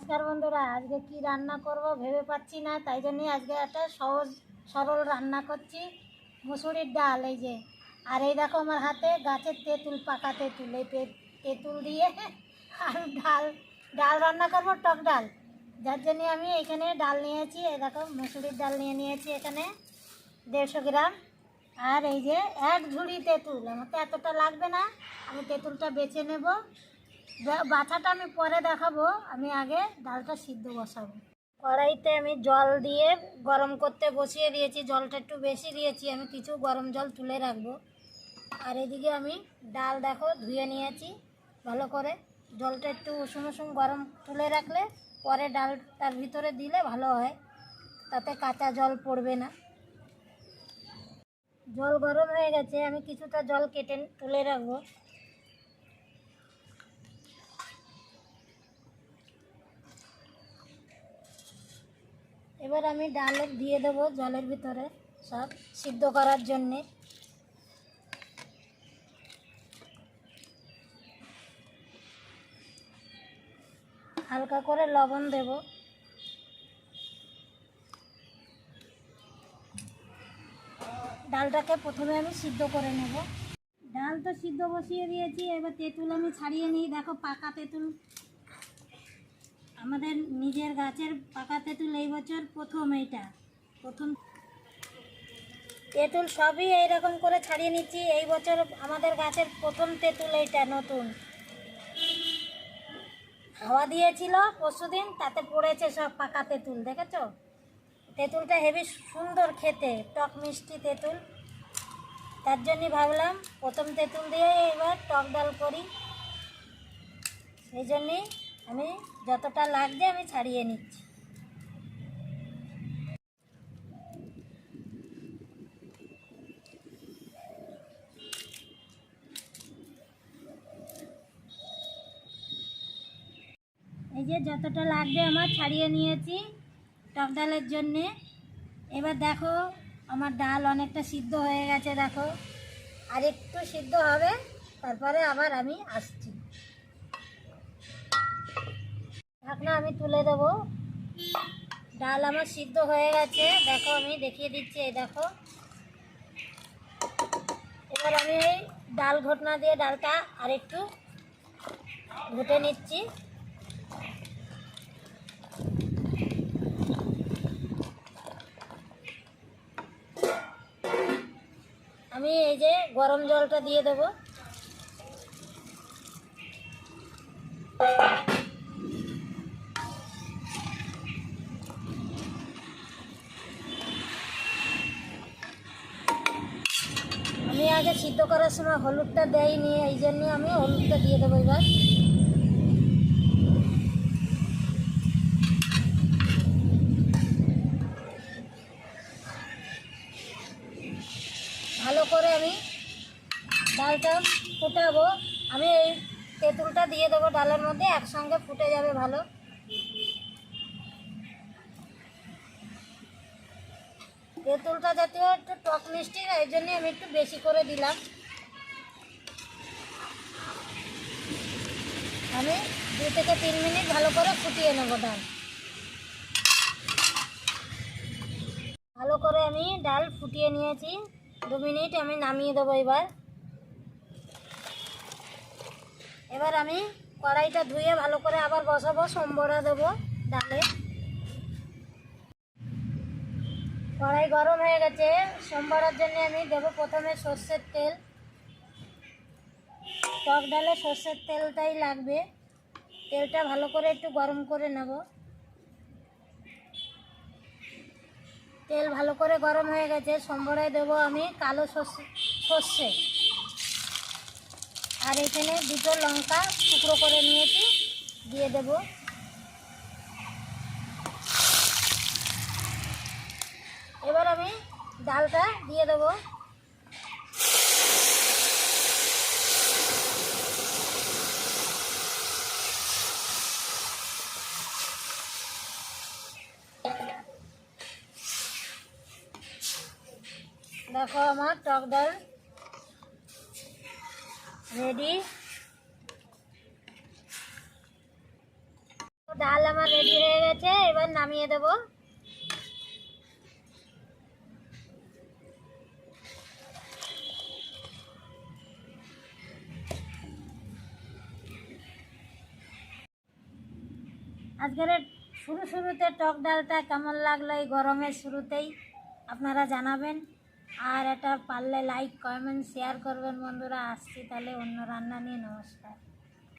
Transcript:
নমস্কার বন্ধুরা, আজকে কি রান্না করব ভেবে পাচ্ছি না, তাই জন্যই আজকে একটা সহজ সরল রান্না করছি। মুসুরির ডাল, এই যে। আর এই দেখো আমার হাতে গাছের তেঁতুল, পাকা তেঁতুল, এই তেঁতুল দিয়ে আর ডাল ডাল রান্না করব, টক ডাল। যার জন্যে আমি এখানে ডাল নিয়েছি, এই দেখো মুসুরির ডাল নিয়ে নিয়েছি এখানে দেড়শো গ্রাম। আর এই যে এক ঝুড়ি তেঁতুল, আমার তো এতটা লাগবে না, আমি তেঁতুলটা বেছে নেব। বাছাটা আমি পরে দেখাবো। আমি আগে ডালটা সিদ্ধ বসাবো। কড়াইতে আমি জল দিয়ে গরম করতে বসিয়ে দিয়েছি। জলটা একটু বেশি দিয়েছি। আমি কিছু গরম জল তুলে রাখব। আর এদিকে আমি ডাল দেখো ধুয়ে নিয়েছি ভালো করে। জলটা একটু উষুম উষুম গরম তুলে রাখলে পরে ডাল তার ভিতরে দিলে ভালো হয়। তাতে কাঁচা জল পড়বে না। জল গরম হয়ে গেছে। আমি কিছুটা জল কেটে তুলে রাখব। এবার আমি ডালের দিয়ে দেবো জলের ভিতরে সব সিদ্ধ করার জন্যে। হালকা করে লবণ দেব। ডালটাকে প্রথমে আমি সিদ্ধ করে নেব। ডাল তো সিদ্ধ বসিয়ে দিয়েছি, এবার তেঁতুল আমি ছাড়িয়ে নিই। দেখো পাকা তেঁতুল আমাদের নিজের গাছের পাকা তেঁতুল এই বছর প্রথম এইটা, প্রথম। তেঁতুল সবই এইরকম করে ছাড়িয়ে নিচ্ছি, এই বছর আমাদের গাছের প্রথম তেঁতুল এইটা নতুন। হাওয়া দিয়েছিল পরশুদিন, তাতে পড়েছে সব পাকা তেঁতুল, দেখেছ? তেঁতুলটা হেভি সুন্দর খেতে, টক মিষ্টি তেঁতুল। তার জন্যই ভাবলাম প্রথম তেঁতুল দিয়ে এবার টক ডাল করি। সেই জন্যই আমি যতটা লাগছে আমি ছাড়িয়ে নিচ্ছি। এই যে যতটা লাগবে আমার ছাড়িয়ে নিয়েছি টক ডালের জন্যে। এবার দেখো, আমার ডাল অনেকটা সিদ্ধ হয়ে গেছে, দেখো। আর একটু সিদ্ধ হবে, তারপরে আবার আমি আসছি। ঢাকনা আমি তুলে দেবো। ডাল আমার সিদ্ধ হয়ে গেছে। দেখো, আমি দেখিয়ে দিচ্ছি, এই দেখো। এবার আমি এই ডাল ঘটনা দিয়ে ডালটা আরেকটু ঘুটে নিচ্ছি। আমি এই যে গরম জলটা দিয়ে দেবো। আগে সিদ্ধ করার সময় হলুদটা দেয়নি, এই জন্য আমি হলুদটা দিয়ে দেবো এবার। ভালো করে আমি ডালটা ফুটাবো। আমি এই তেঁতুলটা দিয়ে দেবো ডালের মধ্যে, একসঙ্গে ফুটে যাবে ভালো। তেঁতুলটা জাতীয় একটু টক মিষ্টি এই জন্যে আমি একটু বেশি করে দিলাম। আমি দু থেকে তিন মিনিট ভালো করে ফুটিয়ে নেব ডাল। ভালো করে আমি ডাল ফুটিয়ে নিয়েছি। দু মিনিট আমি নামিয়ে দেবো এবার। এবার আমি কড়াইটা ধুয়ে ভালো করে আবার বসাবো, সম্বরা দেবো ডালে। কড়াই গরম হয়ে গেছে। সোমবারের জন্য আমি দেবো প্রথমে সর্ষের তেল। টক ডালে সর্ষের তেলটাই লাগবে। তেলটা ভালো করে একটু গরম করে নেব। তেল ভালো করে গরম হয়ে গেছে। সম্বরায় দেবো আমি কালো সর্ষে সর্ষে। আর এখানে দুটো লঙ্কা টুকরো করে নিয়েছি। দিয়ে দেবো এবার আমি ডালটা দিয়ে দেবো। দেখো আমার টক ডাল রেডি ডাল আমার রেডি হয়ে গেছে, এবার নামিয়ে দেব। আজকের শুরু শুরুতে টক ডালটা কেমন লাগল এই গরমের শুরুতেই আপনারা জানাবেন। আর এটা পারলে লাইক কমেন্ট শেয়ার করবেন বন্ধুরা। আসছি তাহলে অন্য রান্না নিয়ে, নমস্কার।